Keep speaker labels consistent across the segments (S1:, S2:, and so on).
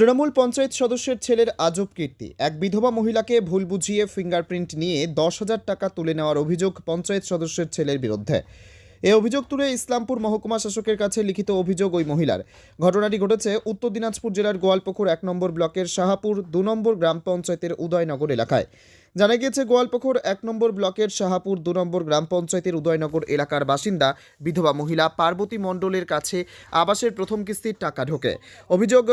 S1: তৃণমূল পঞ্চায়েত সদস্যের ছেলের আজব কীর্তি। এক বিধবা মহিলাকে ভুল বুঝিয়ে ফিঙ্গারপ্রিন্ট নিয়ে দশ হাজার টাকা তুলে নেওয়ার অভিযোগ পঞ্চায়েত সদস্যের ছেলের বিরুদ্ধে। এই অভিযোগ তুলে ইসলামপুর মহকুমা শাসকের কাছে লিখিত অভিযোগ ওই মহিলার। ঘটনাটি ঘটেছে উত্তর দিনাজপুর জেলার গোয়ালপুকুর এক নম্বর ব্লকের শাহাপুর দু নম্বর গ্রাম পঞ্চায়েতের উদয়নগর এলাকায়। জানা গিয়েছে গোয়ালপুকুর এক নম্বর ব্লকের শাহাপুর দু নম্বর গ্রাম পঞ্চায়েতের উদয়নগর এলাকার বাসিন্দা, বিধবা মহিলা পার্বতী মণ্ডলের কাছে আবাসের প্রথম কিস্তির টাকা ঢোকে। অভিযোগ,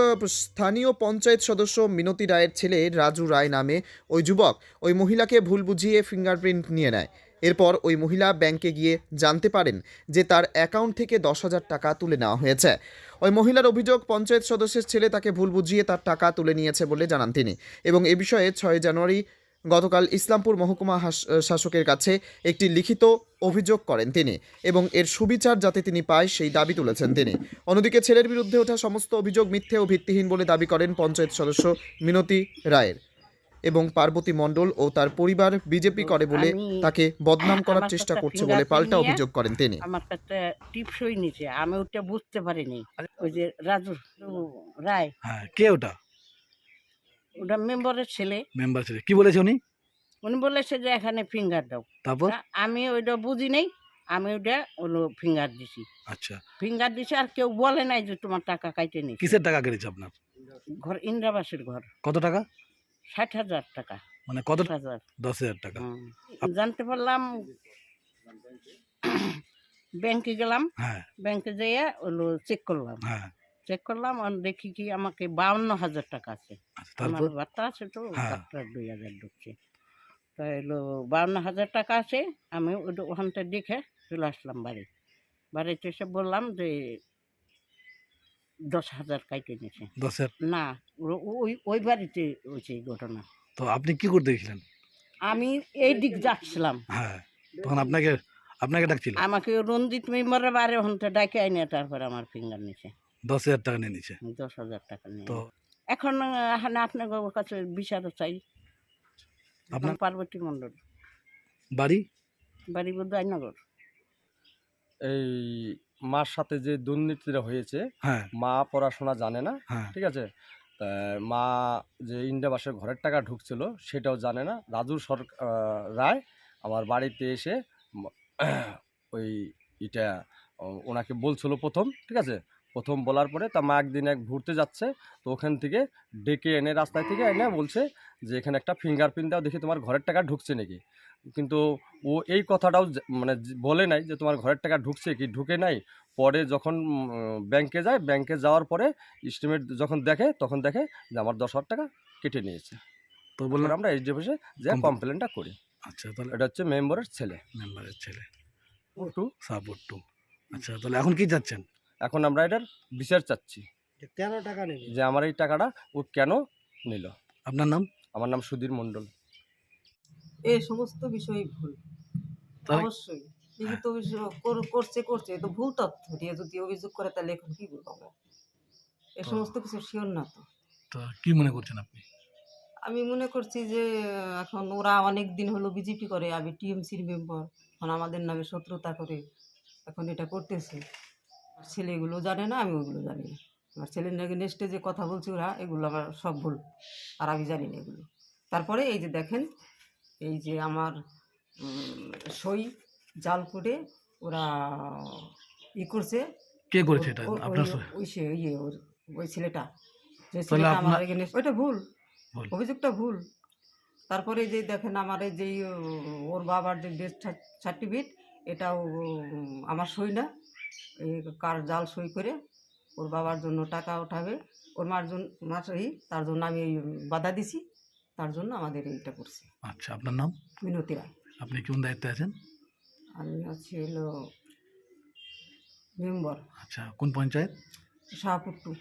S1: স্থানীয় পঞ্চায়েত সদস্য মিনতি রায়ের ছেলে রাজু রায় নামে ওই যুবক। ওই মহিলাকে ভুল বুঝিয়ে ফিঙ্গারপ্রিন্ট নিয়ে নেয়। এরপর ওই মহিলা ব্যাংকে গিয়ে জানতে পারেন যে তার অ্যাকাউন্ট থেকে দশ হাজার টাকা তুলে নেওয়া হয়েছে। ওই মহিলার অভিযোগ, পঞ্চায়েত সদস্যের ছেলে তাকে ভুল বুঝিয়ে তার টাকা তুলে নিয়েছে বলে জানান তিনি। এবং এ বিষয়ে ছয় জানুয়ারি গতকাল ইসলামপুর মহকুমা শাসকের কাছে একটি লিখিত অভিযোগ করেন তিনি এবং এর সুবিচার যাতে তিনি পায় সেই দাবি তুলেছেন তিনি। অন্যদিকে ছেলের বিরুদ্ধে ওঠা সমস্ত অভিযোগ মিথ্যে ও ভিত্তিহীন বলে দাবি করেন পঞ্চায়েত সদস্য মিনতি রায়ের। এবং পার্বতী মণ্ডল ও তার পরিবার বিজেপি করে বলে তাকে বদনাম করার চেষ্টা করছে বলে পাল্টা অভিযোগ করেন তিনি।
S2: আমার কাছে টিপসই নিচে আমি ওটা বুঝতে পারিনি। ওই যে রাজু রায়।
S3: হ্যাঁ কে ওটা?
S2: ওটা মেম্বারের ছেলে।
S3: মেম্বার ছিল। কি বলেছে উনি?
S2: উনি বলেছে যে এখানে ফিঙ্গার দাও।
S3: তারপর?
S2: আমি ওইটা বুঝি নেই। আমি হলো ফিঙ্গার দিছি।
S3: আচ্ছা।
S2: ফিঙ্গার দিছি আর কেউ বলে নাই যে তোমার টাকা কাইটে নিস
S3: কিসের টাকা কেটেছে আপনার?
S2: ঘর ইন্দ্রাবাসের ঘর।
S3: কত টাকা?
S2: ষাট হাজার টাকা।
S3: মানে কত
S2: হাজার।
S3: দশ হাজার টাকা?
S2: জানতে পারলাম ব্যাংকে গেলাম।
S3: হ্যাঁ।
S2: ব্যাংকে যেয়ে হলো চেক করলাম।
S3: হ্যাঁ।
S2: চেক করলাম আর দেখি কি আমাকে বাউন্ন হাজার টাকা আছে।
S3: আচ্ছা,
S2: আমার বার্তা আছে তো
S3: হ্যাঁ।
S2: বার্তার দুই হাজার ঢুকছে তো এলো বাউন্ন হাজার টাকা আছে আমি ওখানটা দেখে চলে আসলাম বাড়ি। বাড়িতে এসে বললাম যে দশ হাজার কাইটে নিয়েছে
S3: দশ হাজার
S2: না ওই ওই বাড়িতে হয়েছে এই ঘটনা।
S3: তো আপনি কি করতে গেছিলেন?
S2: আমি এই দিক যাচ্ছিলাম।
S3: হ্যাঁ তখন আপনাকে আপনাকে ডাকছিল?
S2: আমাকে রঞ্জিত মেম্বারের বাড়ি ওখানটা ডাকে আইনে তারপরে আমার ফিঙ্গার নিছে।
S3: দশ হাজার টাকা নিয়ে নিচ্ছে
S2: দশ হাজার টাকা নিয়ে।
S3: তো
S2: এখন এখানে আপনার কাছে বিচারও চাই।
S3: আপনার
S2: পার্বতী মণ্ডল।
S3: বাড়ি?
S2: বাড়ি বোধনগর
S4: এই মার সাথে যে দুর্নীতিটা হয়েছে
S3: হ্যাঁ।
S4: মা পড়াশোনা জানে না
S3: হ্যাঁ।
S4: ঠিক আছে? মা যে ইন্ডিয়াবাসের ঘরের টাকা ঢুকছিল সেটাও জানে না। রাজু সরকার রায় আমার বাড়িতে এসে ওই এটা ওনাকে বলছিল প্রথম ঠিক আছে? প্রথম বলার পরে তা মা একদিন এক ঘুরতে যাচ্ছে তো ওখান থেকে ডেকে এনে রাস্তায় থেকে এনে বলছে যে এখানে একটা ফিঙ্গারপ্রিন্ট দাও দেখি তোমার ঘরের টাকা ঢুকছে নাকি? কিন্তু ও এই কথাটাও মানে বলে নাই যে তোমার ঘরের টাকা ঢুকছে কি ঢুকে নাই? পরে যখন ব্যাংকে যায় ব্যাংকে যাওয়ার পরে এস্টিমেট যখন দেখে তখন দেখে যে আমার দশ হাজার টাকা কেটে নিয়েছে।
S3: তো
S4: বললাম
S3: বললাম
S4: আমরা এইচডি অফিসে যে কমপ্লেনটা করি।
S3: আচ্ছা তাহলে
S4: এটা হচ্ছে মেম্বারের ছেলে।
S3: মেম্বারের ছেলে।
S4: ও টু
S3: সাপোর্ট টু আচ্ছা তাহলে এখন কি যাচ্ছেন?
S4: এখন আমরা এটার বিচার চাচ্ছি।
S5: কেন টাকা নেবে
S4: যে আমার এই টাকাটা ও কেন নিল?
S3: আপনার নাম?
S4: আমার নাম সুধীর মণ্ডল।
S6: এই সমস্ত বিষয় ভুল। অবশ্যই। লিখিত অভিযোগ কর- করছে করছে এ তো ভুল তথ্য। দিয়ে যদি অভিযোগ করে তাহলে এখন কি বলব আমরা? এ সমস্ত কিছু শিওর না তো।
S3: তো কি মনে করছেন আপনি?
S6: আমি মনে করছি যে এখন ওরা অনেক দিন হলো বিজেপি করে আমি টিএমসির মেম্বার এখন আমাদের নামে শত্রুতা করে এখন এটা করতেছে। আর ছেলেগুলো জানে না আমি ওগুলো জানি না। আমার ছেলের নাকি নেক্সটে যে কথা বলছে ওরা এগুলো আমার সব ভুল আর আমি জানি না এগুলো। তারপরে এই যে দেখেন এই যে আমার সই জাল করে ওরা ই করছে।
S3: কে করেছে এটা? আপনার
S6: ওই- সে ইয়ে ওর ওই ছেলেটা। যে ছেলেটা আমার
S3: আপনার-
S6: এখানে ওইটা ভুল। অভিযোগটা ভুল। তারপরে যে দেখেন আমার এই যে ওর বাবার যে ডেথ সার্টিফিকেট এটাও আমার সই না। কার জাল সই করে ওর বাবার জন্য টাকা ওঠাবে ওর মার জন্য মার তার জন্য আমি ওই বাধা দিছি তার জন্য আমাদের এইটা করছি।
S3: আচ্ছা আপনার নাম?
S6: মিনতি রায়।
S3: আপনি কোন দায়িত্বে আছেন?
S6: আমি আছি হলো মেম্বার।
S3: আচ্ছা কোন পঞ্চায়েত?
S6: শাহপুর টু।